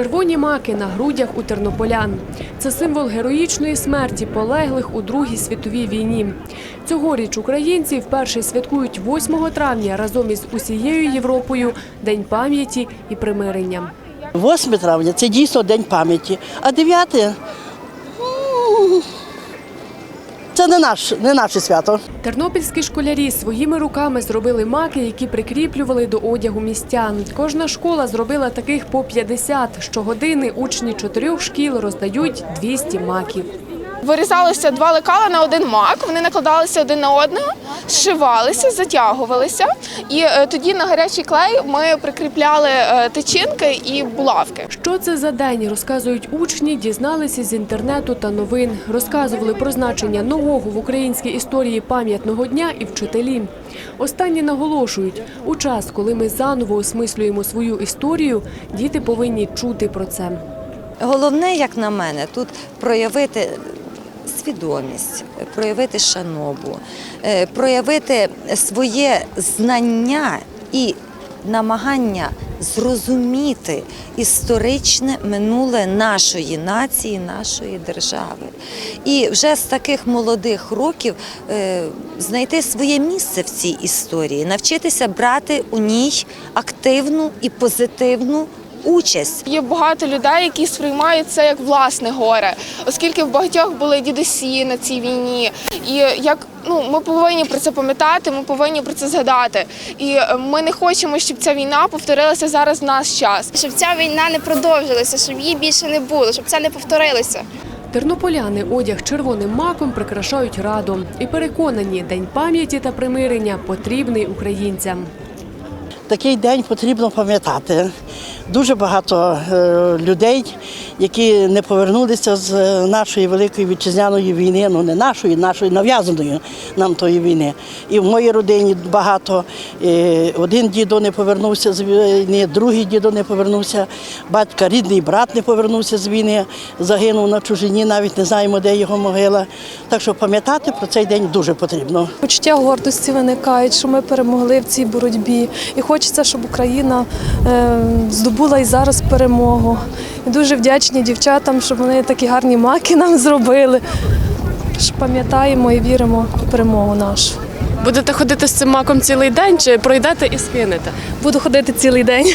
Червоні маки на грудях у тернополян. Це символ героїчної смерті полеглих у Другій світовій війні. Цьогоріч українці вперше святкують 8 травня разом із усією Європою День пам'яті і примирення. 8 травня це дійсно день пам'яті, а 9 м, це не, наш, не наше свято. Тернопільські школярі своїми руками зробили маки, які прикріплювали до одягу містян. Кожна школа зробила таких по 50. Щогодини учні чотирьох шкіл роздають 200 маків. Вирізалося два лекала на один мак, вони накладалися один на одного, зшивалися, затягувалися, і е, тоді на гарячий клей ми прикріпляли е, тичинки і булавки. Що це за день, розказують учні, дізналися з інтернету та новин. Розказували про значення нового в українській історії пам'ятного дня і вчителі. Останні наголошують, у час, коли ми заново осмислюємо свою історію, діти повинні чути про це. Головне, як на мене, тут проявити свідомість, проявити шанобу, е, проявити своє знання і намагання зрозуміти історичне минуле нашої нації, нашої держави. І вже з таких молодих років е, знайти своє місце в цій історії, навчитися брати у ній активну і позитивну участь. Є багато людей, які сприймають це як власне горе, оскільки в багатьох були дідусі на цій війні. І як ну ми повинні про це пам'ятати, ми повинні про це згадати. І е, ми не хочемо, щоб ця війна повторилася зараз в наш час. щоб ця війна не продовжилася, щоб її більше не було, щоб це не повторилося. Тернополяни одяг червоним маком прикрашають радом і переконані, день пам'яті та примирення потрібний українцям. Такий день потрібно пам'ятати. Дуже багато е, людей, які не повернулися з е, нашої великої вітчизняної війни, ну не нашої, нашої нав'язаної нам тої війни. І в моїй родині багато. Один дідо не повернувся з війни, другий дідо не повернувся, батька, рідний брат не повернувся з війни, загинув на чужині, навіть не знаємо, де його могила. Так що пам'ятати про цей день дуже потрібно. Почуття гордості виникають, що ми перемогли в цій боротьбі. І хочеться, щоб Україна е, здобула і зараз перемогу. І дуже вдячні дівчатам, щоб вони такі гарні маки нам зробили. Що пам'ятаємо і віримо в перемогу нашу. Будете ходити з цим маком цілий день чи пройдете і скинете? Буду ходити цілий день.